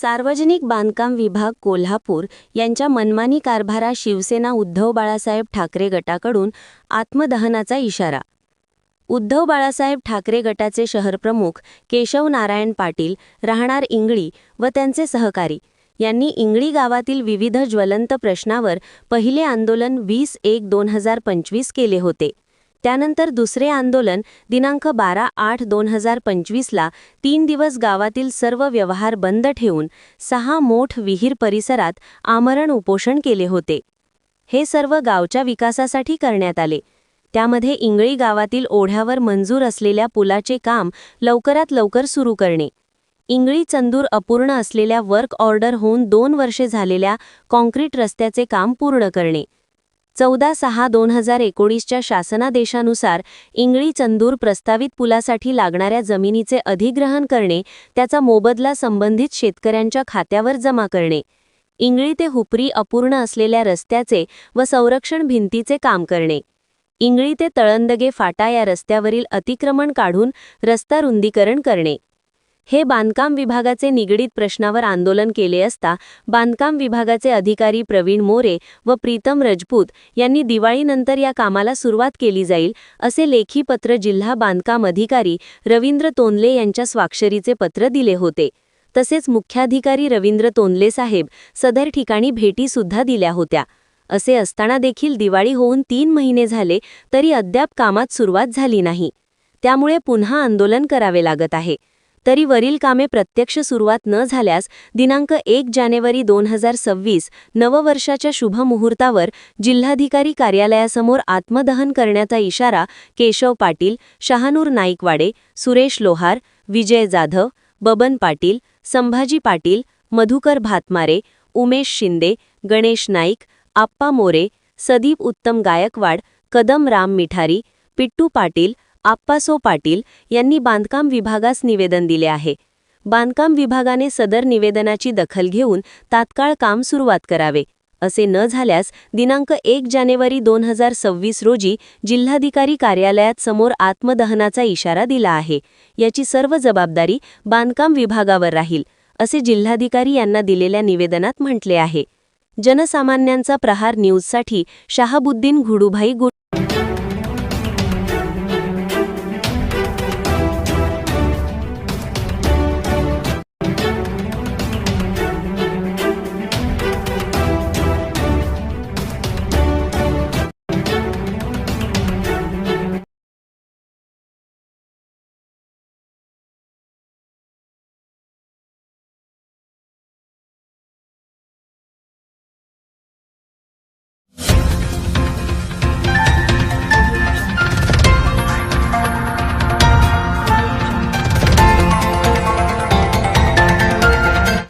सार्वजनिक बांधकाम विभाग कोल्हापूर यांच्या मनमानी कारभारा शिवसेना उद्धव बाळासाहेब ठाकरे गटाकडून आत्मदहनाचा इशारा. उद्धव बाळासाहेब ठाकरे गटाचे शहरप्रमुख केशव नारायण पाटील राहणार इंगळी व त्यांचे सहकारी यांनी इंगळी गावातील विविध ज्वलंत प्रश्नावर पहिले आंदोलन वीस एक दोन हजार पंचवीस केले होते. त्यानंतर दुसरे आंदोलन दिनांक बारा आठ दोन हजार पंचवीसला तीन दिवस गावातील सर्व व्यवहार बंद ठेवून सहा मोठ विहीर परिसरात आमरण उपोषण केले होते. हे सर्व गावच्या विकासासाठी करण्यात आले. त्यामध्ये इंगळी गावातील ओढ्यावर मंजूर असलेल्या पुलाचे काम लवकरात लवकर सुरू करणे. इंगळी चंदूर अपूर्ण असलेल्या वर्क ऑर्डर होऊन दोन वर्षे झालेल्या कॉन्क्रीट रस्त्याचे काम पूर्ण करणे. चौदा सहा दोन हजार एकोणीसच्या शासनादेशानुसार इंगळी चंदूर प्रस्तावित पुलासाठी लागणाऱ्या जमिनीचे अधिग्रहण करणे त्याचा मोबदला संबंधित शेतकऱ्यांच्या खात्यावर जमा करणे. इंगळी ते हुपरी अपूर्ण असलेल्या रस्त्याचे व संरक्षण भिंतीचे काम करणे. इंगळी ते तळंदगे फाटा या रस्त्यावरील अतिक्रमण काढून रस्ता रुंदीकरण करणे. हे बांधकाम विभागाचे निगडीत प्रश्नावर आंदोलन केले असता बांधकाम विभागाचे अधिकारी प्रवीण मोरे व प्रीतम रजपूत यांनी दिवाळीनंतर या कामाला सुरुवात केली जाईल असे लेखी पत्र जिल्हा बांधकाम अधिकारी रवींद्र तोंडले यांच्या स्वाक्षरीचे पत्र दिले होते. तसेच मुख्याधिकारी रवींद्र तोंडले साहेब सदर ठिकाणी भेटीसुद्धा दिल्या होत्या. असे असताना देखील दिवाळी होऊन तीन महिने झाले तरी अद्याप कामात सुरुवात झाली नाही. त्यामुळे पुन्हा आंदोलन करावे लागत आहे. तरी वरील कामे प्रत्यक्ष सुरुवात न झाल्यास दिनांक एक जानेवारी दोन हजार सव्वीस नववर्षाच्या शुभमुहूर्तावर जिल्हाधिकारी कार्यालयासमोर आत्मदहन करण्याचा इशारा केशव पाटील शहानूर नाईकवाडे सुरेश लोहार विजय जाधव बबन पाटील संभाजी पाटील मधुकर भातमारे उमेश शिंदे गणेश नाईक आप्पा मोरे सदीप उत्तम गायकवाड कदम राम मिठारी पिट्टू पाटील आप्पासो पाटील यांनी बांधकाम विभागास निवेदन दिले आहे. बांधकाम विभागाने सदर निवेदनाची दखल घेऊन तात्काळ काम सुरुवात करावे असे न झाल्यास दिनांक एक जानेवारी दोन हजार सव्वीस रोजी जिल्हाधिकारी कार्यालयात समोर आत्मदहनाचा इशारा दिला आहे. याची सर्व जबाबदारी बांधकाम विभागावर राहील असे जिल्हाधिकारी यांना दिलेल्या निवेदनात म्हटले आहे. जनसामान्यांचा प्रहार न्यूजसाठी शहाबुद्दीन घुडूभाई गुड